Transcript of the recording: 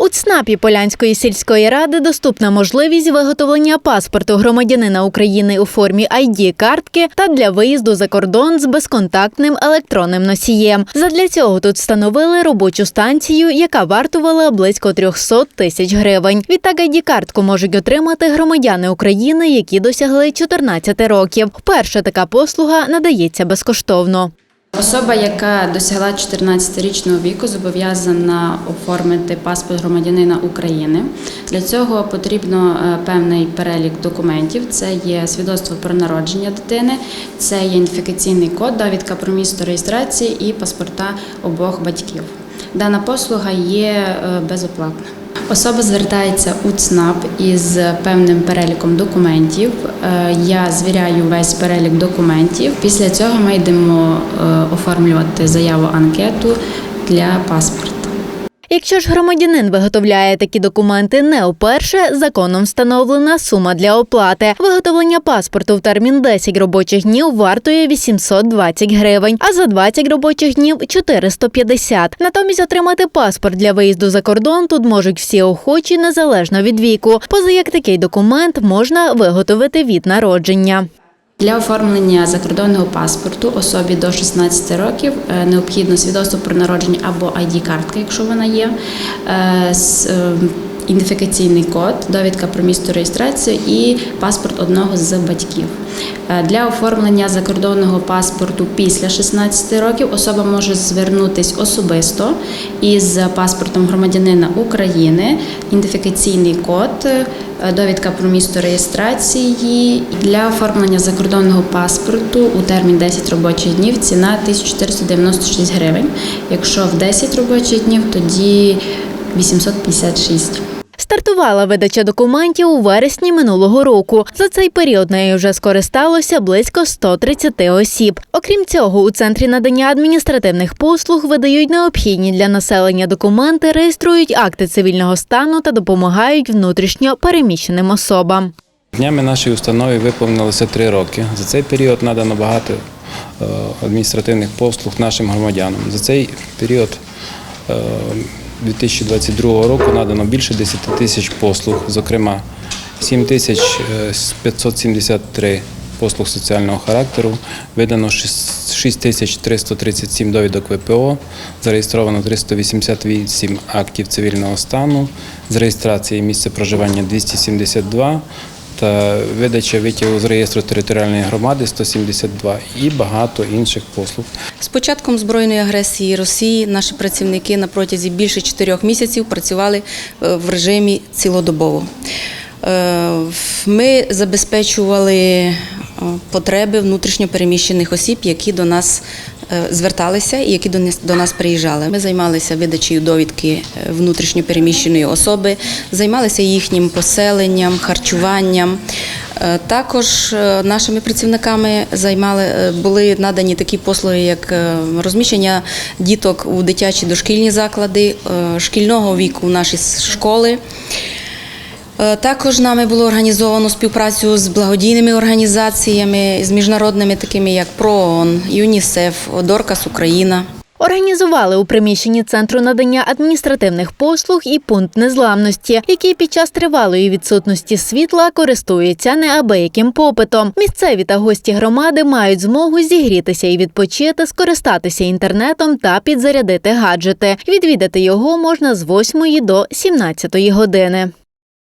У ЦНАПі Полянської сільської ради доступна можливість виготовлення паспорту громадянина України у формі id картки та для виїзду за кордон з безконтактним електронним носієм. Задля цього тут встановили робочу станцію, яка вартувала близько 300 тисяч гривень. Відтак id картку можуть отримати громадяни України, які досягли 14 років. Вперше така послуга надається безкоштовно. Особа, яка досягла 14-річного віку, зобов'язана оформити паспорт громадянина України. Для цього потрібно е, певний перелік документів. Це є свідоцтво про народження дитини, це є ідентифікаційний код, довідка про місто реєстрації і паспорта обох батьків. Дана послуга є е, безоплатна. Особа звертається у ЦНАП із певним переліком документів. Е, Я звіряю весь перелік документів. Після цього ми йдемо е, оформлювати заяву анкету для паспорта. Якщо ж громадянин виготовляє такі документи не вперше, законом встановлена сума для оплати. Виготовлення паспорту в термін 10 робочих днів вартує 820 гривень, а за 20 робочих днів 450. Натомість отримати паспорт для виїзду за кордон тут можуть всі охочі незалежно від віку. Поза як такий документ можна виготовити від народження. Для оформлення закордонного паспорту особі до 16 років е, необхідно свідоцтво про народження або ID-картка, якщо вона є, е, е, ідентифікаційний код, довідка про місто реєстрації і паспорт одного з батьків. Е, Для оформлення закордонного паспорту після 16 років особа може звернутись особисто із паспортом громадянина України, ідентифікаційний код, е, довідка про місто реєстрації. Для оформлення закордонного паспорту у термін 10 робочих днів ціна 1496 гривень. Якщо в 10 робочих днів, тоді 856. Стартувала видача документів у вересні минулого року. За цей період нею вже скористалося близько 130 осіб. Окрім цього, у центрі надання адміністративних послуг видають необхідні для населення документи, реєструють акти цивільного стану та допомагають внутрішньо переміщеним особам. Днями нашій установі виповнилося три роки. За цей період надано багато е, адміністративних послуг нашим громадянам. За цей період е, 2022 року надано більше 10 тисяч послуг, зокрема 7 тисяч е, 573 послуг соціального характеру, видано 6 тисяч 337 довідок ВПО, зареєстровано 388 актів цивільного стану, з реєстрації місця проживання 272 та видача витягу з реєстру територіальної громади 172 і багато інших послуг. З початком збройної агресії Росії наші працівники на протязі більше чотирьох місяців працювали е, в режимі цілодобово. Е, Ми забезпечували е, потреби внутрішньопереміщених осіб, які до нас зверталися і які до нас, приїжджали. Ми займалися видачею довідки е, внутрішньопереміщеної особи, займалися їхнім поселенням, харчуванням. Е, Також е, нашими працівниками займали е, були надані такі послуги, як е, розміщення діток у дитячі дошкільні заклади, е, шкільного віку в наші школи. Е, Також нами було організовано співпрацю з благодійними організаціями, з міжнародними, такими як ПРООН, ЮНІСЕФ, Доркас Україна. Організували у приміщенні центру надання адміністративних послуг і пункт незламності, який під час тривалої відсутності світла користується неабияким попитом. Місцеві та гості громади мають змогу зігрітися і відпочити, скористатися інтернетом та підзарядити гаджети. Відвідати його можна з 8 до 17 години.